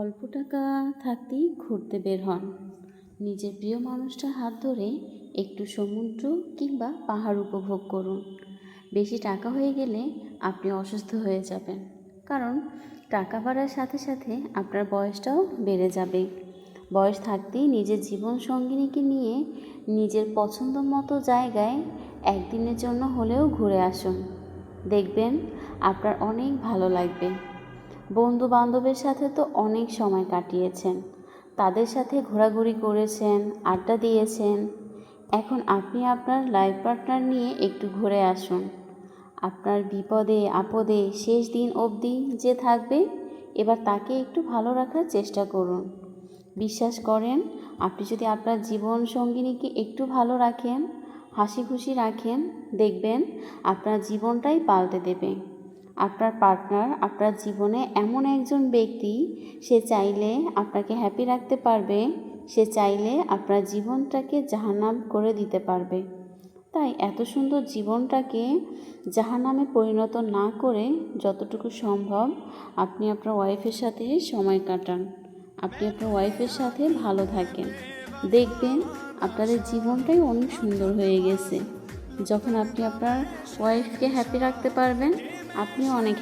অল্প টাকা থাকতেই ঘুরতে বের হন। নিজের প্রিয় মানুষটার হাত ধরে একটু সমুদ্র কিংবা পাহাড় উপভোগ করুন। বেশি টাকা হয়ে গেলে আপনি অসুস্থ হয়ে যাবেন, কারণ টাকা বাড়ার সাথে সাথে আপনার বয়সটাও বেড়ে যাবে। বয়স থাকতেই নিজের জীবন সঙ্গিনীকে নিয়ে নিজের পছন্দ মতো জায়গায় একদিনের জন্য হলেও ঘুরে আসুন। দেখবেন আপনার অনেক ভালো লাগবে। বন্ধু বান্ধবের সাথে তো অনেক সময় কাটিয়েছেন। তাদের সাথে ঘোরাঘুরি করেছেন, আড্ডা দিয়েছেন। এখন আপনি আপনার লাইফ পার্টনার নিয়ে একটু ঘুরে আসুন। আপনার বিপদে, আপদে শেষ দিন অবধি যে থাকবে, এবার তাকে একটু ভালো রাখার চেষ্টা করুন। বিশ্বাস করেন, আপনি যদি আপনার জীবন সঙ্গিনীকে একটু ভালো রাখেন হাসি খুশি রাখেন, দেখবেন আপনার জীবনটাই পাল্টে দেবে। আপনার পার্টনার আপনার জীবনে এমন একজন ব্যক্তি, সে চাইলে আপনাকে হ্যাপি রাখতে পারবে, সে চাইলে আপনার জীবনটাকে জাহান্নাম করে দিতে পারবে। তাই এত সুন্দর জীবনটাকে জাহান্নামে পরিণত না করে যতটুকু সম্ভব আপনি আপনার ওয়াইফের সাথে সময় কাটান। আপনি আপনার ওয়াইফের সাথে ভালো থাকেন। দেখবেন আপনাদের জীবনটাই অনেক সুন্দর হয়ে গেছে। যখন আপনি আপনার ওয়াইফকে হ্যাপি রাখতে পারবেন আপনিও অনেক